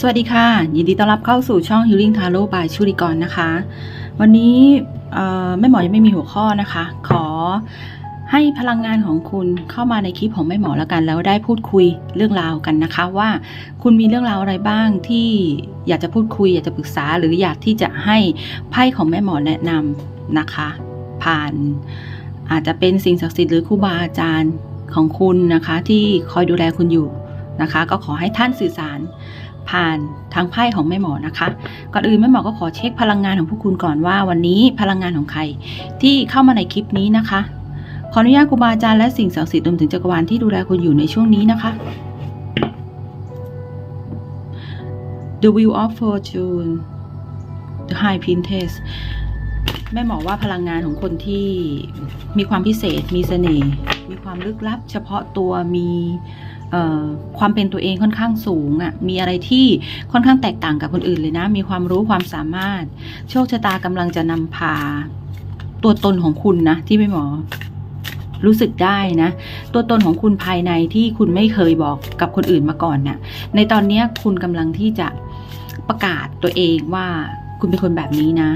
สวัสดีค่ะ ยินดีต้อนรับเข้าสู่ช่อง Healing Tarot by ชุริกรนะคะ วันนี้แม่หมอยังไม่มีหัวข้อนะคะ ขอให้พลังงานของคุณเข้ามาในคลิปของแม่หมอแล้วกัน แล้วได้พูดคุยเรื่องราวกันนะคะ ว่าคุณมีเรื่องราวอะไรบ้างที่อยากจะพูดคุย อยากจะปรึกษา หรืออยากที่จะให้ไพ่ของแม่หมอแนะนำนะคะ ผ่านอาจจะเป็นสิ่งศักดิ์สิทธิ์หรือครูบาอาจารย์ของคุณนะคะ ที่คอยดูแลคุณอยู่นะคะ ก็ขอให้ท่านสื่อสาร ผ่านทางไพ่ของแม่หมอนะคะ ก่อนอื่นแม่หมอก็ขอเช็คพลังงานของพวกคุณก่อนว่า วันนี้พลังงานของใครที่เข้ามาในคลิปนี้นะคะ ขออนุญาตครูบาอาจารย์และสิ่งศักดิ์สิทธิ์รวมถึงจักรวาลที่ดูแลคุณอยู่ในช่วงนี้นะคะ The Wheel of Fortune The High Princess แม่หมอว่าพลังงานของคนที่มีความพิเศษ มีเสน่ห์ มีความลึกลับ เฉพาะตัว มี ความเป็นตัวเองค่อนข้างสูงอะ่ะ มีอะไรที่ค่อนข้างแตกต่างกับคนอื่นเลยนะ มีความรู้ความสามารถ โชคชะตากำลังจะนำพาตัวตนของคุณนะที่แม่หมอรู้สึกได้นะ ตัวตนของคุณภายในที่คุณไม่เคยบอกกับคนอื่นมาก่อนน่ะ ในตอนนี้คุณกำลังที่จะประกาศตัวเองว่าคุณเป็นคนแบบนี้นะ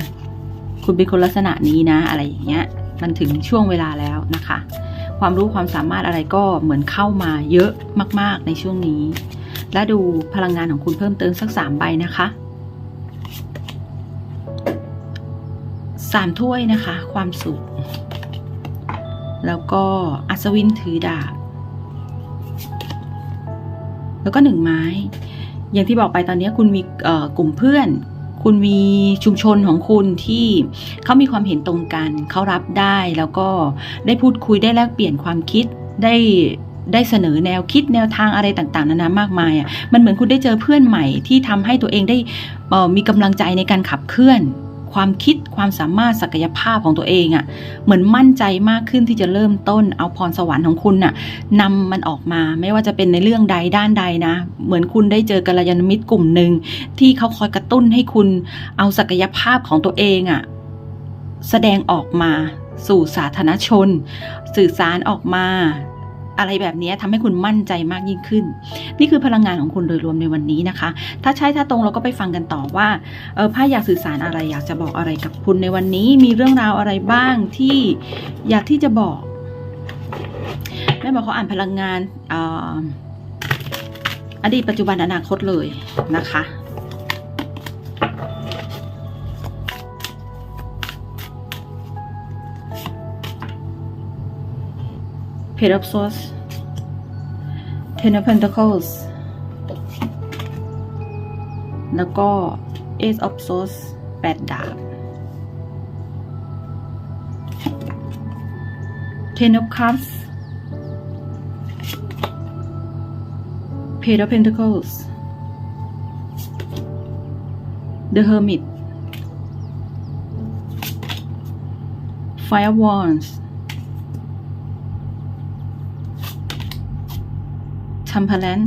คุณเป็นคนลักษณะนี้นะ อะไรอย่างเงี้ย มันถึงช่วงเวลาแล้วนะคะ ความรู้ความสามารถอะไรก็เหมือนเข้ามาเยอะมาก ๆ ในช่วงนี้ และดูพลังงานของคุณเพิ่มเติมสักสามใบนะคะสามถ้วยนะคะ ความสุข แล้วก็อัศวินถือดาบ แล้วก็หนึ่งไม้ อย่างที่บอกไปตอนนี้คุณมีกลุ่มเพื่อน คุณมีชุมชนของคุณที่เขามีความเห็นตรงกันเขารับได้แล้วก็ได้พูดคุยได้แลกเปลี่ยนความคิดได้ได้เสนอแนวคิดแนวทางอะไรต่างๆนานามากมายอะมันเหมือนคุณได้เจอเพื่อนใหม่ที่ทำให้ตัวเองได้มีกำลังใจในการขับเคลื่อน ความคิดความสามารถศักยภาพของตัวเองอะเหมือนมั่นใจมากขึ้นที่จะเริ่มต้นเอาพรสวรรค์ของคุณน่ะนำมันออกมาไม่ว่าจะเป็นในเรื่องใดด้านใดนะ เหมือนคุณได้เจอกัลยาณมิตรกลุ่มหนึ่งที่เขาคอยกระตุ้นให้คุณเอาศักยภาพของตัวเองอะแสดงออกมาสู่สาธารณชน สื่อสารออกมา อะไรแบบนี้ทำให้คุณมั่นใจมากยิ่งขึ้น นี่คือพลังงานของคุณโดยรวมในวันนี้นะคะ ถ้าใช่ถ้าตรงเราก็ไปฟังกันต่อว่าเออผ้าอยากสื่อสารอะไรอยากจะบอกอะไรกับคุณในวันนี้ มีเรื่องราวอะไรบ้างที่อยากที่จะบอกแม่บอกเขาอ่านพลังงานออดีตปัจจุบันอนาคตเลยนะคะ Page of Swords Ten of Pentacles แล้วก็ Ace of Swords แปดดาบ Ten of Cups Page of Pentacles The Hermit Fire Wands of Wands Temperance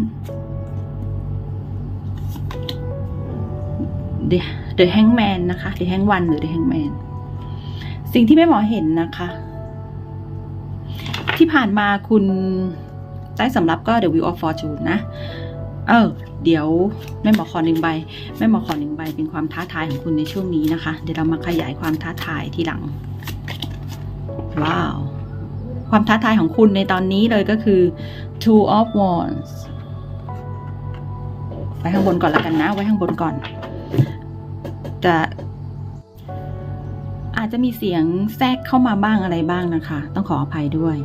The The Hangman นะคะ The Hangman หรือ The Hangman สิ่งที่แม่หมอเห็นนะคะ ที่ผ่านมาคุณใต้สำรับก็ The Wheel of Fortune นะ เออ เดี๋ยวแม่หมอขอหนึ่งใบแม่หมอขอหนึ่งใบเป็นความท้าทายของคุณในช่วงนี้นะคะ เดี๋ยวเรามาขยายความท้าทายทีหลัง ว้าว ความท้าทายของคุณในตอนนี้เลยก็คือ two of wands ไว้ข้างบนก่อนล้วกันนะ ไว้ข้างบนก่อน จะอาจจะมีเสียงแทรกเข้ามาบ้างอะไรบ้างนะคะ ต้องขออภัยด้วย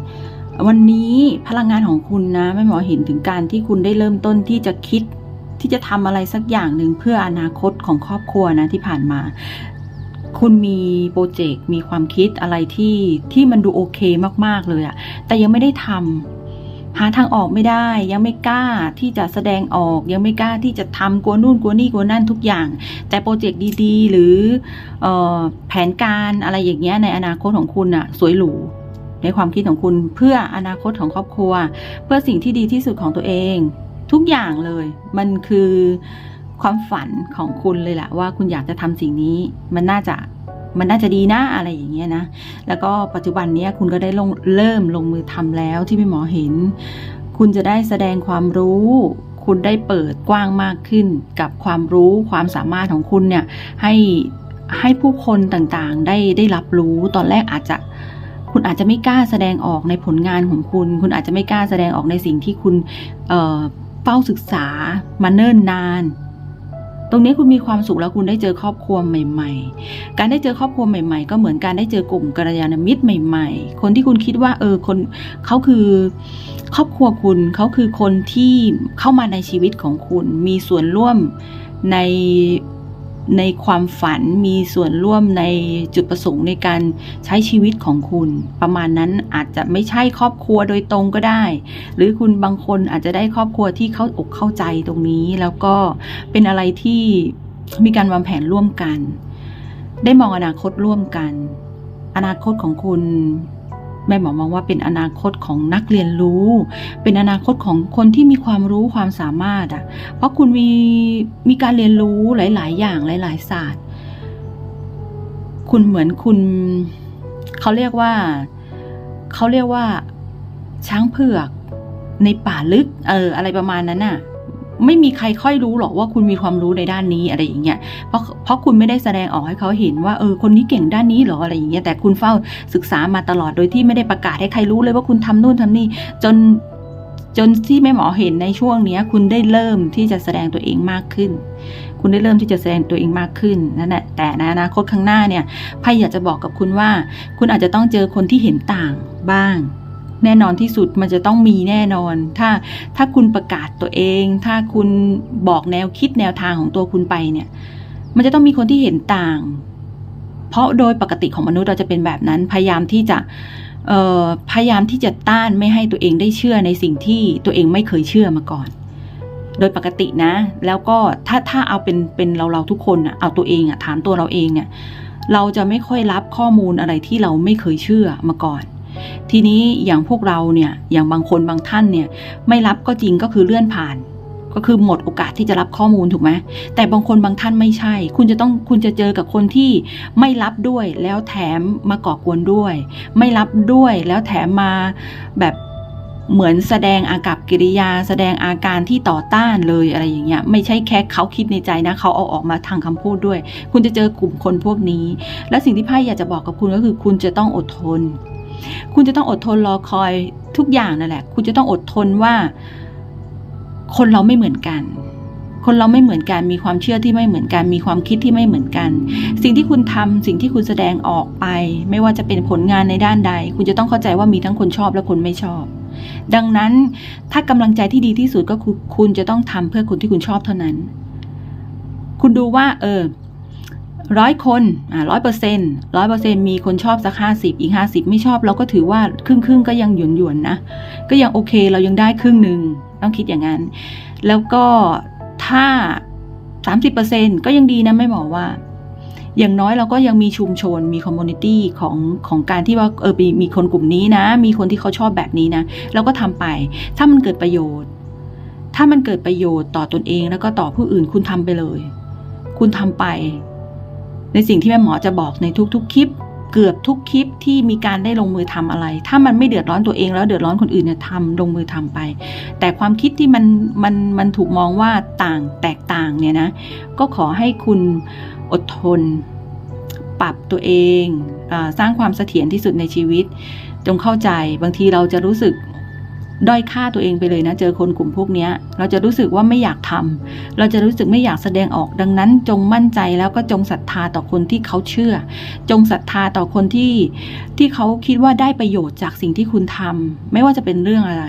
วันนี้พลังงานของคุณนะแม่หมอเห็นถึงการที่คุณได้เริ่มต้นที่จะคิดที่จะทำอะไรสักอย่างหนึ่งเพื่ออนาคตของครอบครัวนะที่ผ่านมา คุณมีโปรเจกต์มีความคิดอะไรที่ที่มันดูโอเคมากๆเลยอะแต่ยังไม่ได้ทำหาทางออกไม่ได้ ยังไม่กล้าที่จะแสดงออก ยังไม่กล้าที่จะทำกลัวนู่นกลัวนี่กลัวนั่นทุกอย่าง แต่โปรเจกต์ดีๆ หรือออแผนการอะไรอย่างเงี้ยในอนาคตของคุณอะสวยหรูในความคิดของคุณเพื่ออนาคตของครอบครัว เพื่อสิ่งที่ดีที่สุดของตัวเอง ทุกอย่างเลย มันคือ ความฝันของคุณเลยแหละว่าคุณอยากจะทำสิ่งนี้มันน่าจะมันน่าจะดีนะอะไรอย่างเงี้ยนะ แล้วก็ปัจจุบันนี้คุณก็ได้ลงเริ่มลงมือทำแล้วที่พี่หมอเห็น คุณจะได้แสดงความรู้ คุณได้เปิดกว้างมากขึ้นกับความรู้ความสามารถของคุณเนี่ยให้ให้ผู้คนต่างๆ ได้ได้รับรู้ตอนแรกอาจจะคุณอาจจะไม่กล้าแสดงออกในผลงานของคุณ คุณอาจจะไม่กล้าแสดงออกในสิ่งที่คุณเอ่อเฝ้าศึกษามาเนิ่นนาน ตรงนี้คุณมีความสุขแล้วคุณได้เจอครอบครัวใหม่ ๆ การได้เจอครอบครัวใหม่ ๆ ก็เหมือนการได้เจอกลุ่มกัลยาณมิตรใหม่ ๆ คนที่คุณคิดว่า เออคนเขาคือครอบครัวคุณเขาคือคนที่เข้ามาในชีวิตของคุณ มีส่วนร่วมใน ในความฝันมีส่วนร่วมในจุดประสงค์ในการใช้ชีวิตของคุณ ประมาณนั้นอาจจะไม่ใช่ครอบครัวโดยตรงก็ได้ หรือคุณบางคนอาจจะได้ครอบครัวที่เข้าอกเข้าใจตรงนี้ แล้วก็เป็นอะไรที่มีการวางแผนร่วมกัน ได้มองอนาคตร่วมกัน อนาคตของคุณ แม่หมอมองว่าเป็นอนาคตของนักเรียนรู้ เป็นอนาคตของคนที่มีความรู้ความสามารถอะ เพราะคุณมีมีการเรียนรู้หลาย ๆ อย่างหลาย ๆ ศาสตร์ คุณเหมือนคุณเขาเรียกว่าเขาเรียกว่าช้างเผือกในป่าลึก เออ อะไรประมาณนั้นน่ะ ไม่มีใครค่อยรู้หรอกว่าคุณมีความรู้ในด้านนี้อะไรอย่างเงี้ย เพราะเพราะคุณไม่ได้แสดงออกให้เขาเห็นว่าเออคนนี้เก่งด้านนี้หรออะไรอย่างเงี้ยแต่คุณเฝ้าศึกษามาตลอดโดยที่ไม่ได้ประกาศให้ใครรู้เลยว่าคุณทำนู่นทำนี่จนจนที่แม่หมอเห็นในช่วงเนี้ย คุณได้เริ่มที่จะแสดงตัวเองมากขึ้น คุณได้เริ่มที่จะแสดงตัวเองมากขึ้นนั่นแหละแต่ในอนาคตข้างหน้าเนี่ยไพ่อยากจะบอกกับคุณว่า คุณอาจจะต้องเจอคนที่เห็นต่างบ้าง แน่นอนที่สุดมันจะต้องมีแน่นอน ถ้าถ้าคุณประกาศตัวเอง ถ้าคุณบอกแนวคิดแนวทางของตัวคุณไปเนี่ย มันจะต้องมีคนที่เห็นต่าง เพราะโดยปกติของมนุษย์เราจะเป็นแบบนั้น พยายามที่จะพยายามที่จะต้านไม่ให้ตัวเองได้เชื่อในสิ่งที่ตัวเองไม่เคยเชื่อมาก่อน โดยปกตินะ แล้วก็ถ้าถ้าเอาเป็นเป็นเราเราทุกคนอะเอาตัวเองอะถามตัวเราเองเนี่ย เราจะไม่ค่อยรับข้อมูลอะไรที่เราไม่เคยเชื่อมาก่อน ทีนี้อย่างพวกเราเนี่ยอย่างบางคนบางท่านเนี่ยไม่รับก็จริงก็คือเลื่อนผ่าน ก็คือหมดโอกาสที่จะรับข้อมูลถูกไหมแต่บางคนบางท่านไม่ใช่ คุณจะต้องคุณจะเจอกับคนที่ไม่รับด้วยแล้วแถมมาก่อกวนด้วย ไม่รับด้วยแล้วแถมมาแบบเหมือนแสดงอากับกิริยา แสดงอาการที่ต่อต้านเลยอะไรอย่างเงี้ยไม่ใช่แค่เขาคิดในใจนะเขาเอาออกมาทางคำพูดด้วย คุณจะเจอกลุ่มคนพวกนี้ และสิ่งที่ไพ่อยากจะบอกกับคุณก็คือ คุณจะต้องอดทน คุณจะต้องอดทนรอคอยทุกอย่างนั่นแหละ คุณจะต้องอดทนว่า คนเราไม่เหมือนกัน คนเราไม่เหมือนกัน มีความเชื่อที่ไม่เหมือนกัน มีความคิดที่ไม่เหมือนกัน สิ่งที่คุณทำสิ่งที่คุณแสดงออกไป ไม่ว่าจะเป็นผลงานในด้านใด คุณจะต้องเข้าใจว่ามีทั้งคนชอบและคนไม่ชอบ ดังนั้นถ้ากำลังใจที่ดีที่สุดก็คือคุณจะต้องทำเพื่อคนที่คุณชอบเท่านั้น คุณดูว่า เออ ร้อยคนอ่าร้อยเปอร์เซ็นต์ร้อยเปอร์เซ็นต์มีคนชอบสักห้าสิบอีกห้าสิบไม่ชอบเราก็ถือว่าครึ่งครึ่งๆก็ยังหยวนหยวนนะ ก็ยังโอเคเรายังได้ครึ่งหนึ่งต้องคิดอย่างนั้น แล้วก็ถ้าสามสิบเปอร์เซ็นต์ก็ยังดีนะไม่บอว่า อย่างน้อยเราก็ยังมีชุมชนมีคอมมูนิตี้ของของการที่ว่าเออมีมีคนกลุ่มนี้นะ มีคนที่เขาชอบแบบนี้นะเราก็ทำไป ถ้ามันเกิดประโยชน์ ถ้ามันเกิดประโยชน์ต่อตนเองแล้วก็ต่อผู้อื่นคุณทำไปเลย คุณทำไป ในสิ่งที่แม่หมอจะบอกในทุกๆ คลิป เกือบทุกคลิปที่มีการได้ลงมือทำอะไร ถ้ามันไม่เดือดร้อนตัวเองแล้วเดือดร้อนคนอื่นเนี่ยทำลงมือทำไป แต่ความคิดที่มันมันมันถูกมองว่าต่างแตกต่างเนี่ยนะก็ขอให้คุณอดทน ปรับตัวเองอสร้างความเสถียรที่สุดในชีวิต จงเข้าใจบางทีเราจะรู้สึก ด้อยค่าตัวเองไปเลยนะ เจอคนกลุ่มพวกนี้เราจะรู้สึกว่าไม่อยากทำเราจะรู้สึกไม่อยากแสดงออกดังนั้น จงมั่นใจแล้วก็จงศรัทธาต่อคนที่เขาเชื่อ จงศรัทธาต่อคนที่ที่เขาคิดว่าได้ประโยชน์จากสิ่งที่คุณทำไม่ว่าจะเป็นเรื่องอะไร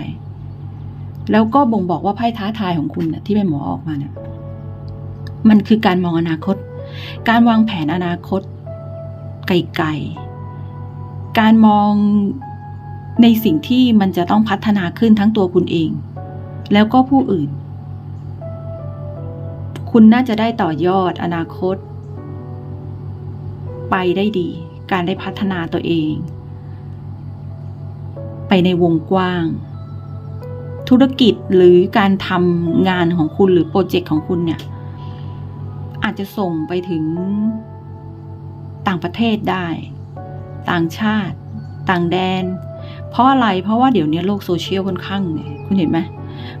แล้วก็บ่งบอกว่าไพ่ท้าทายของคุณนี่ยที่แม่หมอออกมาเนี่ยมันคือการมองอนาคต การวางแผนอนาคตไกลๆการมอง ในสิ่งที่มันจะต้องพัฒนาขึ้นทั้งตัวคุณเอง แล้วก็ผู้อื่น คุณน่าจะได้ต่อยอดอนาคต ไปได้ดี การได้พัฒนาตัวเอง ไปในวงกว้าง ธุรกิจหรือการทำงานของคุณหรือโปรเจกต์ของคุณเนี่ย อาจจะส่งไปถึงต่างประเทศได้ ต่างชาติ ต่างแดน เพราะอะไรเพราะว่าเดี๋ยวนี้โลกโซเชียลค่อนข้างเนี่ยคุณเห็นไหม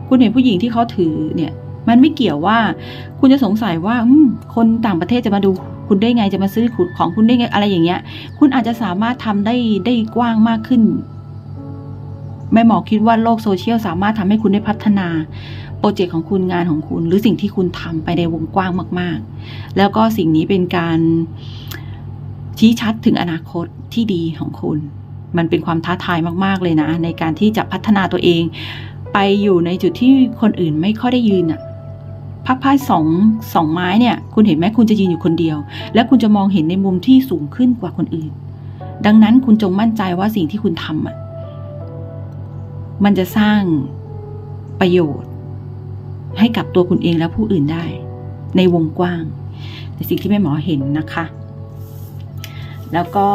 คุณเห็นผู้หญิงที่เขาถือเนี่ย มันไม่เกี่ยวว่า คุณจะสงสัยว่าคนต่างประเทศจะมาดูคุณได้ไงจะมาซื้อของคุณได้ไงอะไรอย่างเงี้ย คุณอาจจะสามารถทำได้ได้กว้างมากขึ้นแม่หมอคิดว่าโลกโซเชียลสามารถทำให้คุณได้พัฒนาโปรเจกต์ของคุณงานของคุณ หรือสิ่งที่คุณทำไปในวงกว้างมาก ๆ แล้วก็สิ่งนี้เป็นการชี้ชัดถึงอนาคตที่ดีของคุณ มันเป็นความท้าทายมากๆเลยนะ ในการที่จะพัฒนาตัวเอง ไปอยู่ในจุดที่คนอื่นไม่ค่อยได้ยืนอะพักพายสองสองไม้เนี่ย คุณเห็นไหมคุณจะยืนอยู่คนเดียว และคุณจะมองเห็นในมุมที่สูงขึ้นกว่าคนอื่น ดังนั้นคุณจงมั่นใจว่าสิ่งที่คุณทำอะมันจะสร้างประโยชน์ ให้กับตัวคุณเองและผู้อื่นได้ ในวงกว้างในสิ่งที่แม่หมอเห็นนะคะ แล้วก็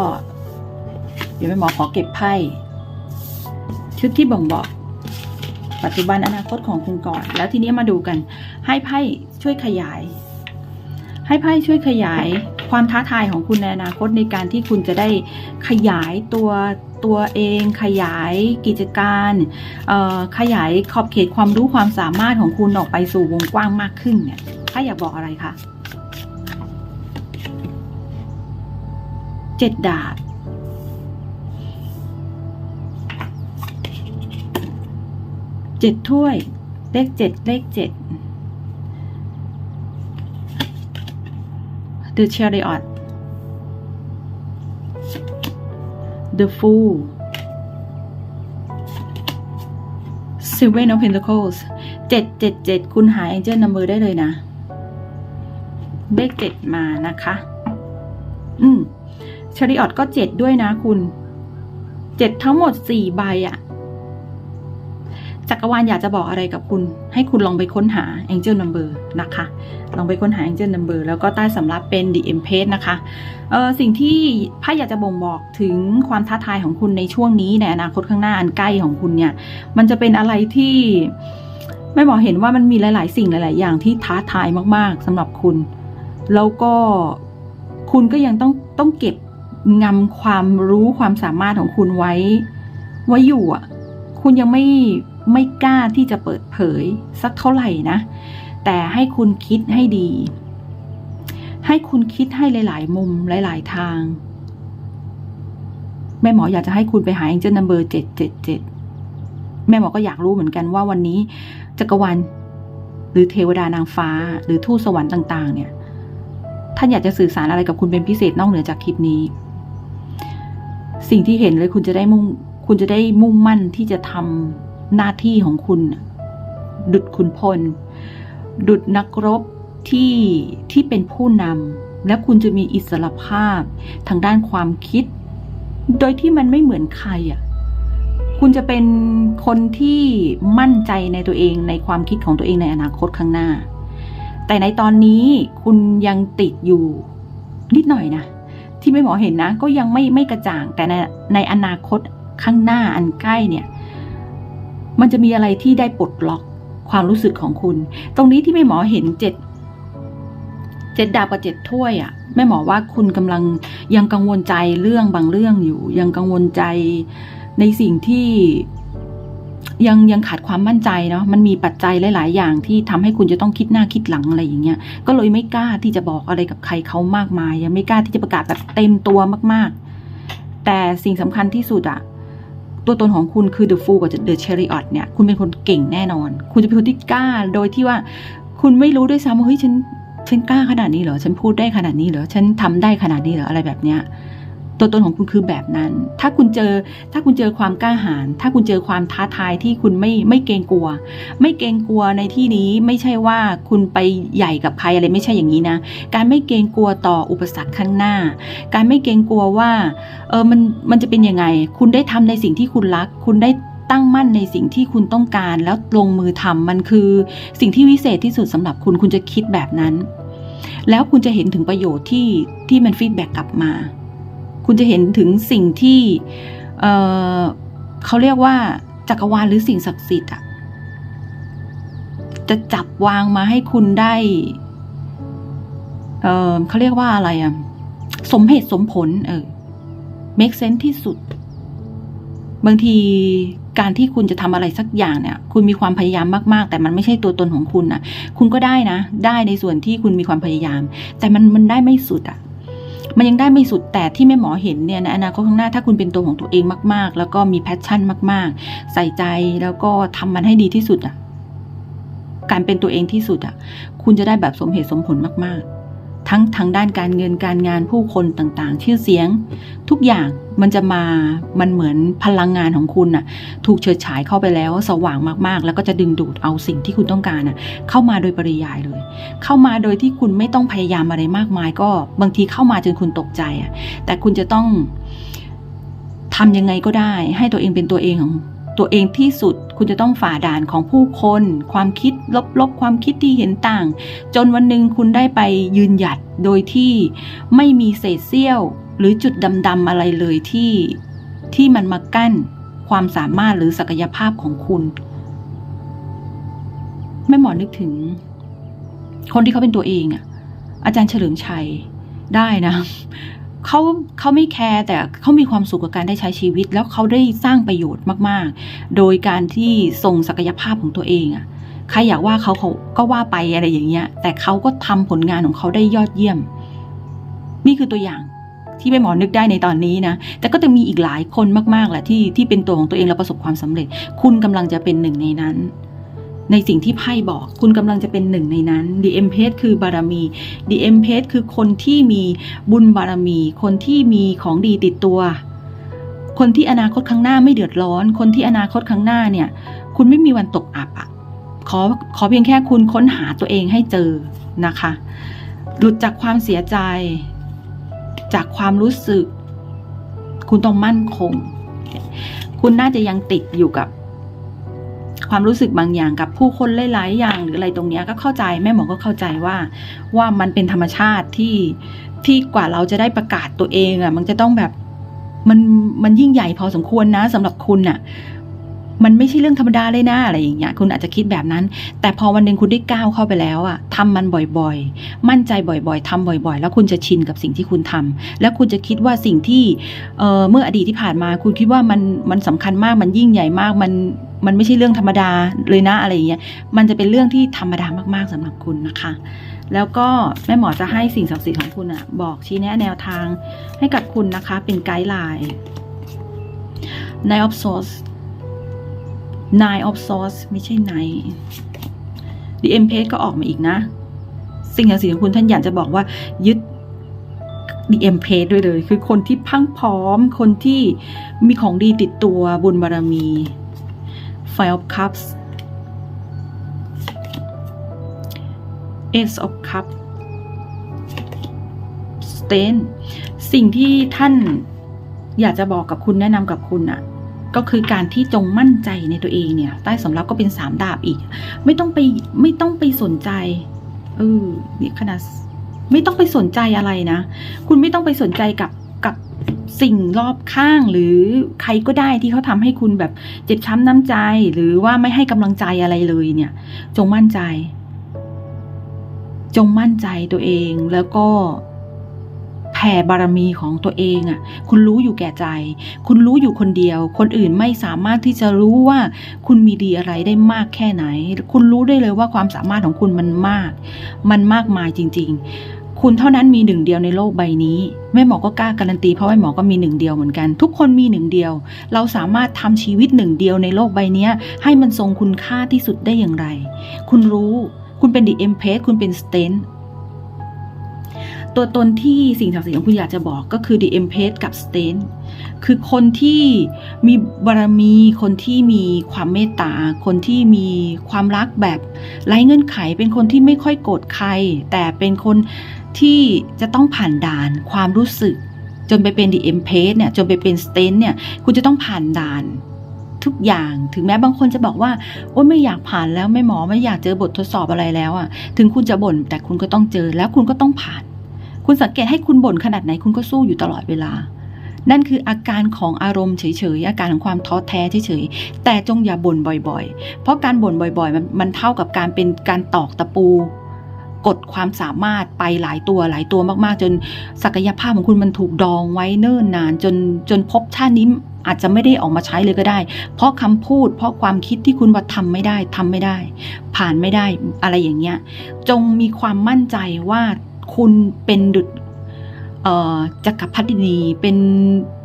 ดี๋ยวแม่หมอขอเก็บไพ่ชุดที่บ่งบอก ปัจจุบันอนาคตของคุณก่อน แล้วทีนี้มาดูกัน ให้ไพ่ช่วยขยาย ให้ไพ่ช่วยขยายความท้าทายของคุณในอนาคตในการที่คุณจะได้ขยายตัวตัวเอง ขยายกิจการขยายขอบเขตความรู้ความสามารถของคุณออกไปสู่วงกว้างมากขึ้นเนี่ยไพ่อยากบอกอะไรคะเจ็ดดาบ เจ็ดถ้วย เลขเจ็ดเลขเจ็ด The Chariot The Fool Seven of Pentacles เจ็ดเจ็ดเจ็ดคุณหา Angel Number ได้เลยนะ เลขเจ็ดมานะคะ อืมชาริออตก็เจ็ดด้วยนะคุณ เจ็ดทั้งหมดสี่ใบอะ จักรวาลอยากจะบอกอะไรกับคุณ ให้คุณลองไปค้นหา Angel Number นะคะ ลองไปค้นหา Angel Number แล้วก็ใต้สำรับเป็น The Empress นะคะเออสิ่งที่ไพ่อยากจะบ่งบอกถึงความท้าทายของคุณในช่วงนี้ในอนาคตข้างหน้าอันใกล้ของคุณเนี่ย มันจะเป็นอะไรที่แม่หมอเห็นว่ามันมีหลาย ๆ สิ่งหลาย ๆ อย่างที่ท้าทายมาก ๆสำหรับคุณ แล้วก็คุณก็ยังต้องต้องเก็บงำความรู้ความสามารถของคุณไว้ ไว้อยู่อะ คุณยังไม่ ไม่กล้าที่จะเปิดเผยสักเท่าไหร่นะ แต่ให้คุณคิดให้ดี ให้คุณคิดให้หลาย ๆ มุมหลาย ๆ ทาง แม่หมออยากจะให้คุณไปหา Angel Number เจ็ดเจ็ดเจ็ดแม่หมอก็อยากรู้เหมือนกันว่าวันนี้จักรวาลหรือเทวดานางฟ้า หรือทูตสวรรค์ต่าง ๆ เนี่ยท่านอยากจะสื่อสารอะไรกับคุณเป็นพิเศษนอกเหนือจากคลิปนี้ สิ่งที่เห็นเลยคุณจะได้มุ่ง คุณจะได้มุ่งมั่นที่จะทำ หน้าที่ของคุณ ดุดคุณพล ดุดนักรบที่ที่เป็นผู้นำและคุณจะมีอิสรภาพทางด้านความคิด โดยที่มันไม่เหมือนใครอะคุณจะเป็นคนที่มั่นใจในตัวเองในความคิดของตัวเองในอนาคตข้างหน้า แต่ในตอนนี้คุณยังติดอยู่นิดหน่อยนะที่ไม่หมอเห็นนะ ก็ยังไม่ไม่กระจ่างแต่ในในอนาคตข้างหน้าอันใกล้เนี่ย มันจะมีอะไรที่ได้ปลดล็อกความรู้สึกของคุณ ตรงนี้ที่แม่หมอเห็นเจ็ดเจ็ดดาบกับเจ็ดถ้วยอะ่ะแม่หมอว่าคุณกำลังยังกังวลใจเรื่องบางเรื่องอยู่ ยังกังวลใจในสิ่งที่ยังยังขาดความมั่นใจเนาะมันมีปัจจัยหลาย ๆ อย่างที่ทำให้คุณจะต้องคิดหน้าคิดหลังอะไรอย่างเงี้ยก็เลยไม่กล้าที่จะบอกอะไรกับใครเขามากมาย ยังไม่กล้าที่จะประกาศแบบเต็มตัวมาก ๆ แต่สิ่งสำคัญที่สุดอะ ตัวตนของคุณคือ The Fool กับ The Chariot เนี่ย คุณเป็นคนเก่งแน่นอน คุณจะเป็นคนที่กล้า โดยที่ว่า คุณไม่รู้ด้วยซ้ำว่าเฮ้ยฉันฉันกล้าขนาดนี้เหรอ ฉันพูดได้ขนาดนี้เหรอ ฉันทำได้ขนาดนี้เหรอ อะไรแบบเนี้ย ตัวตนของคุณคือแบบนั้น ถ้าคุณเจอ ถ้าคุณเจอความกล้าหาญ ถ้าคุณเจอความท้าทายที่คุณไม่ไม่เกรงกลัว ไม่เกรงกลัวในที่นี้ไม่ใช่ว่าคุณไปใหญ่กับใครอะไรไม่ใช่อย่างนี้นะ การไม่เกรงกลัวต่ออุปสรรคข้างหน้า การไม่เกรงกลัวว่า เออ มัน มันจะเป็นยังไง คุณได้ทำในสิ่งที่คุณรัก คุณได้ตั้งมั่นในสิ่งที่คุณต้องการ แล้วลงมือทำมันคือสิ่งที่วิเศษที่สุดสำหรับคุณ คุณจะคิดแบบนั้น แล้วคุณจะเห็นถึงประโยชน์ที่ที่มันฟีดแบ็กกลับมา คุณจะเห็นถึงสิ่งที่เเขาเรียกว่าจักรวาลหรือสิ่งศักดิ์สิทธิ์อะจะจับวางมาให้คุณได้เเขาเรียกว่าอะไรอะสมเหตุสมผล เออ make sense ที่สุด บางทีการที่คุณจะทำอะไรสักอย่างเนี่ย คุณมีความพยายามมากๆ แต่มันไม่ใช่ตัวตนของคุณนะคุณก็ได้นะ ได้ในส่วนที่คุณมีความพยายาม แต่มันมันได้ไม่สุดอะ มันยังได้ไม่สุดแต่ที่แม่หมอเห็นเนี่ยในอนาคตข้างหน้าถ้าคุณเป็นตัวของตัวเองมาก ๆ แล้วก็มีแพชชั่นมาก ๆ ใส่ใจแล้วก็ทำมันให้ดีที่สุดอะการเป็นตัวเองที่สุดอะ คุณจะได้แบบสมเหตุสมผลมาก ๆ ทั้งทางด้านการเงินการงานผู้คนต่างๆ ชื่อเสียง ทุกอย่างมันจะมามันเหมือนพลังงานของคุณน่ะ ถูกเฉิดฉายเข้าไปแล้วสว่างมากๆ แล้วก็จะดึงดูดเอาสิ่งที่คุณต้องการน่ะ เข้ามาโดยปริยายเลย เข้ามาโดยที่คุณไม่ต้องพยายามอะไรมากมาย ก็บางทีเข้ามาจนคุณตกใจอะแต่คุณจะต้องทำยังไงก็ได้ ให้ตัวเองเป็นตัวเองของ ตัวเองที่สุด คุณจะต้องฝ่าด่านของผู้คน ความคิดลบๆ ความคิดที่เห็นต่าง จนวันหนึ่งคุณได้ไปยืนหยัดโดยที่ไม่มีเศษเสี้ยว หรือจุดดำๆอะไรเลยที่ที่มันมากั้นความสามารถหรือศักยภาพของคุณแม่หมอนึกถึง คนที่เขาเป็นตัวเองอะอาจารย์เฉลิมชัยได้นะ เขาเขาไม่แคร์แต่เขามีความสุขกับการได้ใช้ชีวิต แล้วเขาได้สร้างประโยชน์มากๆ โดยการที่ส่งศักยภาพของตัวเองอะใครอยากว่าเขาเขาก็ว่าไปอะไรอย่างเงี้ย แต่เขาก็ทำผลงานของเขาได้ยอดเยี่ยม นี่คือตัวอย่างที่แม่หมอนึกได้ในตอนนี้นะ แต่ก็จะมีอีกหลายคนมากๆแหละที่ที่เป็นตัวของตัวเองแล้วประสบความสำเร็จ คุณกำลังจะเป็นหนึ่งในนั้น ในสิ่งที่ไพ่บอกคุณกำลังจะเป็นหนึ่งในนั้น The e m p r e s s คือบารมี The e m p r e s s คือคนที่มีบุญบารมี คนที่มีของดีติดตัว คนที่อนาคตข้างหน้าไม่เดือดร้อน คนที่อนาคตข้างหน้าเนี่ย คุณไม่มีวันตกอับอะขอขอเพียงแค่คุณค้นหาตัวเองให้เจอนะคะ หลุดจากความเสียใจ จากความรู้สึก คุณต้องมั่นคง คุณน่าจะยังติดอยู่กับ ความรู้สึกบางอย่างกับผู้คนหลายๆอย่างหรืออะไรตรงนี้ก็เข้าใจแม่หมอก็เข้าใจว่า ว่ามันเป็นธรรมชาติที่ที่กว่าเราจะได้ประกาศตัวเองอะ่ะ มันจะต้องแบบมันมันยิ่งใหญ่พอสมควรนะสำหรับคุณอะ มันไม่ใช่เรื่องธรรมดาเลยนะอะไรอย่างเงี้ยคุณอาจจะคิดแบบนั้น แต่พอวันหนึ่งคุณได้ก้าวเข้าไปแล้วอะทำมันบ่อยๆ มั่นใจบ่อยๆทำบ่อยๆ แล้วคุณจะชินกับสิ่งที่คุณทำแล้วคุณจะคิดว่าสิ่งที่เอ่อเมื่ออดีตที่ผ่านมา คุณคิดว่ามันมันสำคัญมากมันยิ่งใหญ่มากมันมันไม่ใช่เรื่องธรรมดาเลยนะอะไรอย่างเงี้ย มันจะเป็นเรื่องที่ธรรมดามากๆสำหรับคุณนะคะ แล้วก็แม่หมอจะให้สิ่งศักดิ์สิทธิ์ของคุณอะบอกชี้แนะแนวทางให้กับคุณนะคะ เป็นไกด์ไลน์ Nine of Swords Nine of Swords ไม่ใช่ Nine The Empress ก็ออกมาอีกนะ สิ่งศักดิ์สิทธิ์ของคุณท่านอยากจะบอกว่ายึด The Empress ด้วยเลย คือคนที่พังพร้อม คนที่มีของดีติดตัวบุญบารมี Five of Cups Ace of Cups Stain สิ่งที่ท่านอยากจะบอกกับคุณแนะนำกับคุณอะ ก็คือการที่จงมั่นใจในตัวเองเนี่ย ใต้สำรับก็เป็นสามดาบอีก ไม่ต้องไปไม่ต้องไปสนใจเออเนี่ยขนาดไม่ต้องไปสนใจอะไรนะ คุณไม่ต้องไปสนใจกับกับสิ่งรอบข้างหรือใครก็ได้ที่เขาทำให้คุณแบบเจ็บช้ำน้ำใจ หรือว่าไม่ให้กำลังใจอะไรเลยเนี่ย จงมั่นใจ จงมั่นใจตัวเองแล้วก็ ผ่บารมีของตัวเองอะ่ะ คุณรู้อยู่แก่ใจ คุณรู้อยู่คนเดียว คนอื่นไม่สามารถที่จะรู้ว่าคุณมีดีอะไรได้มากแค่ไหน คุณรู้ได้เลยว่าความสามารถของคุณมันมาก มันมากมายจริง ๆ คุณเท่านั้นมีหนึ่งเดียวในโลกใบนี้ แม่หมอก็กล้าการันตีเพราะแม่หมอก็มีหนึ่งเดียวเหมือนกัน ทุกคนมีหนึ่งเดียว เราสามารถทำชีวิตหนึ่งเดียวในโลกใบนี้ให้มันทรงคุณค่าที่สุดได้อย่างไร คุณรู้ คุณเป็นดีเอ็มเพสคุณเป็นสเตน ตัวตนที่สิ่งศักดิ์สิทธิ์ของคุณอยากจะบอกก็คือ The Empress กับ s t a n คือคนที่มีบารมี คนที่มีความเมตตา คนที่มีความรักแบบไร้เงื่อนไข เป็นคนที่ไม่ค่อยโกรธใคร แต่เป็นคนที่จะต้องผ่านด่านความรู้สึก จนไปเป็น The Empress เนี่ย จนไปเป็น s t a n เนี่ย คุณจะต้องผ่านด่านทุกอย่างถึงแม้บางคนจะบอกว่าโอ้ไม่อยากผ่านแล้วไม่หมอไม่อยากเจอบททดสอบอะไรแล้วอะ่ะ ถึงคุณจะบ่นแต่คุณก็ต้องเจอแล้วคุณก็ต้องผ่าน คุณสังเกตให้คุณบ่นขนาดไหนคุณก็สู้อยู่ตลอดเวลา นั่นคืออาการของอารมณ์เฉยๆอาการของความท้อแท้เฉยๆแต่จงอย่าบ่นบ่อยๆ เพราะการบ่นบ่อยๆ มันมันเท่ากับการเป็นการตอกตะปูกดความสามารถไปหลายตัวหลายตัวมากๆ จนศักยภาพของคุณมันถูกดองไว้เนิ่นนาน จนจนพบชาตินี้อาจจะไม่ได้ออกมาใช้เลยก็ได้ เพราะคำพูด เพราะความคิดที่คุณว่าทำไม่ได้ทำไม่ได้ ผ่านไม่ได้อะไรอย่างเงี้ย จงมีความมั่นใจว่า คุณเป็นดุจจักรพรรดินีเป็น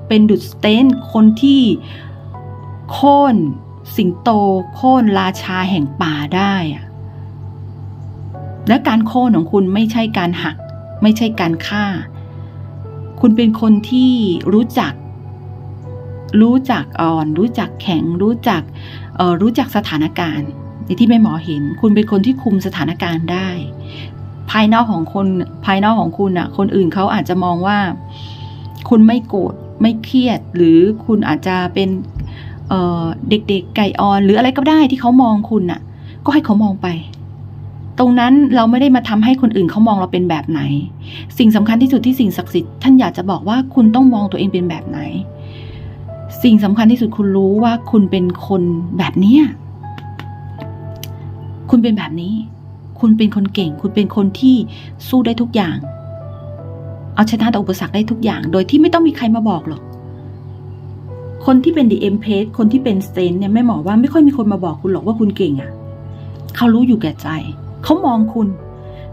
เป็นดุจสเตนคนที่โค่นสิงโตโค่นราชาแห่งป่าได้และการโค่นของคุณไม่ใช่การหัก ไม่ใช่การฆ่า คุณเป็นคนที่รู้จัก รู้จักอ่อน รู้จักแข็ง รู้จักรู้จักสถานการณ์ในที่แม่หมอเห็น คุณเป็นคนที่คุมสถานการณ์ได้ ภายนอกของคนภายนอกของคุณอะคนอื่นเขาอาจจะมองว่า คุณไม่โกรธไม่เครียด หรือคุณอาจจะเป็นเเด็กๆไก่อ่อน หรืออะไรก็ได้ที่เขามองคุณน่ะก็ให้เขามองไป ตรงนั้นเราไม่ได้มาทำให้คนอื่นเขามองเราเป็นแบบไหน สิ่งสำคัญที่สุดที่สิ่งศักดิ์สิทธิ์ท่านอยากจะบอกว่าคุณต้องมองตัวเองเป็นแบบไหน สิ่งสำคัญที่สุดคุณรู้ว่าคุณเป็นคนแบบเนี้ยคุณเป็นแบบนี้ คุณเป็นคนเก่ง คุณเป็นคนที่สู้ได้ทุกอย่าง เอาชนะต่ออุปสรรคได้ทุกอย่าง โดยที่ไม่ต้องมีใครมาบอกหรอก คนที่เป็น the m p a c e คนที่เป็น s t a n เนี่ยไม่หมอว่าไม่ค่อยมีคนมาบอกคุณหรอกว่าคุณเก่งอะ่ะ เขารู้อยู่แก่ใจ เขามองคุณ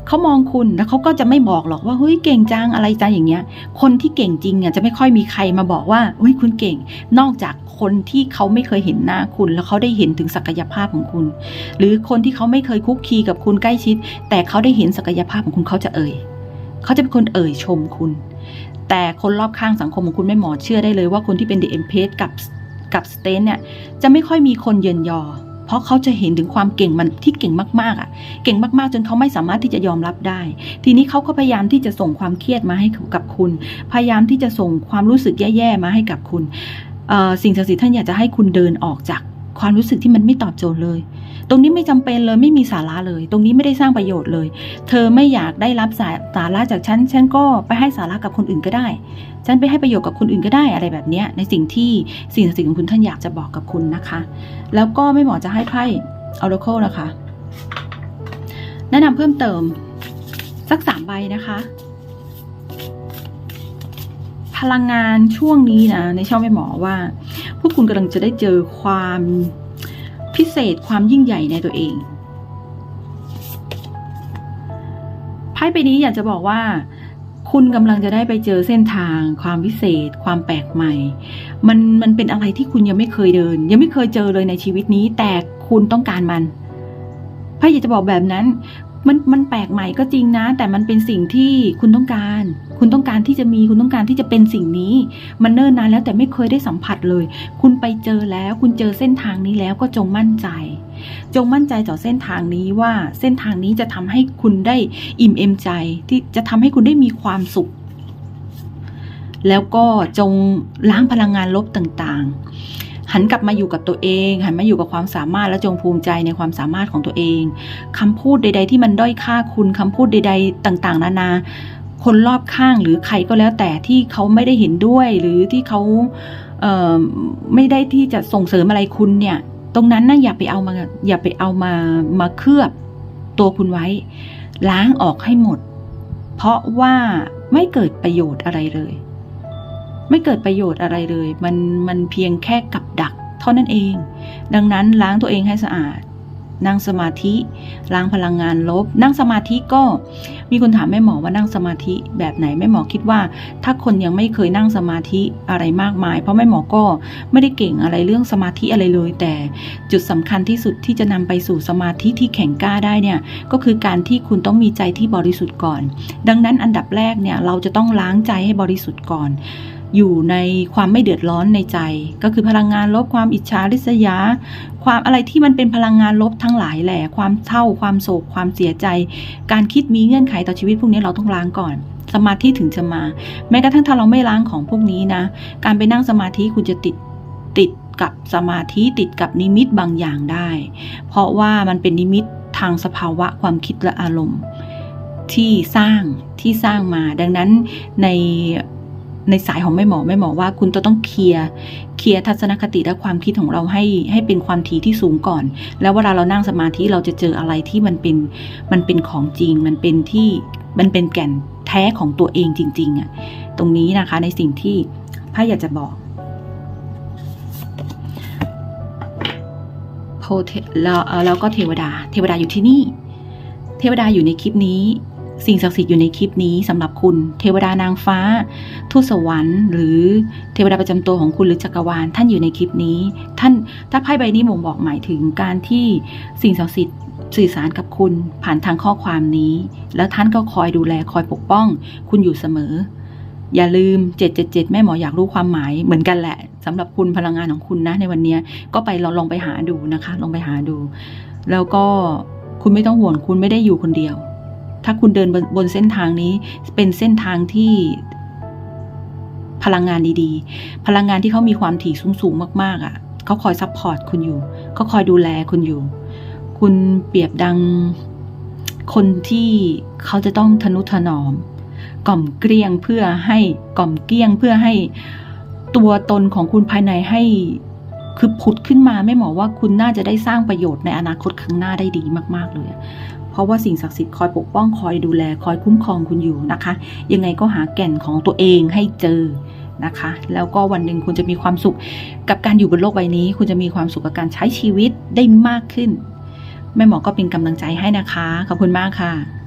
เขามองคุณแล้วเขาก็จะไม่บอกหรอกว่าเฮ้ยเก่งจังอะไรจังอย่างเงี้ย คนที่เก่งจริงอะจะไม่ค่อยมีใครมาบอกว่าเฮ้ยคุณเก่ง นอกจากคนที่เขาไม่เคยเห็นหน้าคุณ แล้วเขาได้เห็นถึงศักยภาพของคุณ หรือคนที่เขาไม่เคยคุกคีกับคุณใกล้ชิด แต่เขาได้เห็นศักยภาพของคุณเขาจะเอ่ยเขาจะเป็นคนเอ่ยชมคุณ แต่คนรอบข้างสังคมของคุณไม่หมอเชื่อได้เลยว่าคนที่เป็นเด e เอ็มเพกับกับสเตนเนี่ยจะไม่ค่อยมีคนเยินยอ เพราะเขาจะเห็นถึงความเก่งมันที่เก่งมากๆอะ เก่งมากๆ จนเขาไม่สามารถที่จะยอมรับได้ ทีนี้เขาก็พยายามที่จะส่งความเครียดมาให้กับคุณ พยายามที่จะส่งความรู้สึกแย่ๆมาให้กับคุณสิ่งศักดิ์สิทธิ์ท่านอยากจะให้คุณเดินออกจาก ความรู้สึกที่มันไม่ตอบโจทย์เลย ตรงนี้ไม่จำเป็นเลยไม่มีสาระเลย ตรงนี้ไม่ได้สร้างประโยชน์เลย เธอไม่อยากได้รับสาสาระจากฉันฉันก็ไปให้สาระกับคนอื่นก็ได้ ฉันไปให้ประโยชน์กับคนอื่นก็ได้อะไรแบบเนี้ยในสิ่งที่สิ่งสิทธิ์ของคุณท่านอยากจะบอกกับคุณนะคะ แล้วก็ไม่หมอจะให้ไพ่ Oracle นะคะ แนะนำเพิ่มเติมสักสามใบนะคะ พลังงานช่วงนี้นะในช่องแม่หมอว่า วกคุณกำลังจะได้เจอความพิเศษความยิ่งใหญ่ในตัวเอง ไพ่ใบนี้อยากจะบอกว่า คุณกำลังจะได้ไปเจอเส้นทาง ความพิเศษ ความแปลกใหม่ มันมันเป็นอะไรที่คุณยังไม่เคยเดิน ยังไม่เคยเจอเลยในชีวิตนี้ แต่คุณต้องการมันไพ่อยากจะบอกแบบนั้น มันมันแปลกใหม่ก็จริงนะ แต่มันเป็นสิ่งที่คุณต้องการ คุณต้องการที่จะมีคุณต้องการที่จะเป็นสิ่งนี้ มันเนิ่นนานแล้วแต่ไม่เคยได้สัมผัสเลย คุณไปเจอแล้ว คุณเจอเส้นทางนี้แล้วก็จงมั่นใจ จงมั่นใจต่อเส้นทางนี้ว่าเส้นทางนี้จะทำให้คุณได้อิ่มเอมใจ ที่จะทำให้คุณได้มีความสุข แล้วก็จงล้างพลังงานลบต่างๆ หันกลับมาอยู่กับตัวเอง หันมาอยู่กับความสามารถและจงภูมิใจในความสามารถของตัวเองคำพูดใด ๆ ที่มันด้อยค่าคุณคำพูดใด ๆ ต่างๆ นานา คนรอบข้างหรือใครก็แล้วแต่ที่เขาไม่ได้เห็นด้วยหรือที่เขาเไม่ได้ที่จะส่งเสริมอะไรคุณเนี่ย ตรงนั้นนะอย่าไปเอามาอย่าไปเอามามาเคลือบตัวคุณไว้ ล้างออกให้หมด เพราะว่าไม่เกิดประโยชน์อะไรเลย ไม่เกิดประโยชน์อะไรเลย มันมันเพียงแค่กับดักเท่านั้นเอง ดังนั้นล้างตัวเองให้สะอาด นั่งสมาธิ ล้างพลังงานลบ นั่งสมาธิก็มีคนถามแม่หมอว่านั่งสมาธิแบบไหนแม่หมอคิดว่า ถ้าคนยังไม่เคยนั่งสมาธิอะไรมากมาย เพราะแม่หมอก็ไม่ได้เก่งอะไรเรื่องสมาธิอะไรเลย แต่จุดสำคัญที่สุดที่จะนำไปสู่สมาธิที่แข็งกล้าได้เนี่ยก็คือการที่คุณต้องมีใจที่บริสุทธิ์ก่อน ดังนั้นอันดับแรกเนี่ยเราจะต้องล้างใจให้บริสุทธิ์ก่อน อยู่ในความไม่เดือดร้อนในใจ ก็คือพลังงานลบความอิจฉาริษยา ความอะไรที่มันเป็นพลังงานลบทั้งหลายแหละความเศร้าความโศกความเสียใจ การคิดมีเงื่อนไขต่อชีวิตพวกนี้เราต้องล้างก่อน สมาธิถึงจะมา แม้กระทั่งถ้าเราไม่ล้างของพวกนี้นะ การไปนั่งสมาธิคุณจะติดติดกับสมาธิติดกับนิมิตบางอย่างได้ เพราะว่ามันเป็นนิมิตทางสภาวะความคิดและอารมณ์ ที่สร้างที่สร้างมาดังนั้นใน ในสายของแม่หมอแม่หมอว่าคุณจะต้องเคลียร์เคลียร์ทัศนคติและความคิดของเราให้ให้เป็นความถี่ที่สูงก่อน แล้วเวลาเรานั่งสมาธิเราจะเจออะไรที่มันเป็นมันเป็นของจริง มันเป็นที่มันเป็นแก่นแท้ของตัวเองจริงๆอะ่ะตรงนี้นะคะในสิ่งที่พระอยากจะบอกแล้วแล้วก็เทวดา เทวดาอยู่ที่นี่ เทวดาอยู่ในคลิปนี้ สิ่งศักดิ์สิทธิ์อยู่ในคลิปนี้สำหรับคุณ เทวดานางฟ้า ทูตสวรรค์ หรือเทวดาประจำตัวของคุณหรือจักรวาลท่านอยู่ในคลิปนี้ ท่านถ้าไพ่ใบนี้บ่งบอกหมายถึงการที่สิ่งศักดิ์สิทธิ์สื่อสารกับคุณผ่านทางข้อความนี้ แล้วท่านก็คอยดูแลคอยปกป้อง คุณอยู่เสมอ อย่าลืม 777 แม่หมออยากรู้ความหมายเหมือนกันแหละสำหรับคุณพลังงานของคุณนะ ในวันนี้ก็ไปลองลองไปหาดูนะคะ ลองไปหาดู แล้วก็คุณไม่ต้องห่วงคุณไม่ได้อยู่คนเดียว ถ้าคุณเดินบนบนเส้นทางนี้ เป็นเส้นทางที่พลังงานดีๆ พลังงานที่เขามีความถี่สูงๆ มากๆอะ่ะเขาคอยซัพพอร์ตคุณอยู่เขาคอยดูแลคุณอยู่ คุณเปรียบดังคนที่เขาจะต้องทนุถนอม กล่อมเกลี้ยงเพื่อให้กล่อมเกลี้ยงเพื่อให้ตัวตนของคุณภายในให้คือผุดขึ้นมาไม่หมอว่าคุณน่าจะได้สร้างประโยชน์ในอนาคตข้างหน้าได้ดีมาก ๆ เลย เพราะว่าสิ่งศักดิ์สิทธิ์คอยปกป้องคอยดูแลคอยคุ้มครองคุณอยู่นะคะ ยังไงก็หาแก่นของตัวเองให้เจอนะคะ แล้วก็วันหนึ่งคุณจะมีความสุขกับการอยู่บนโลกใบนี้ คุณจะมีความสุขกับการใช้ชีวิตได้มากขึ้นแม่หมอก็เป็นกำลังใจให้นะคะ ขอบคุณมากค่ะ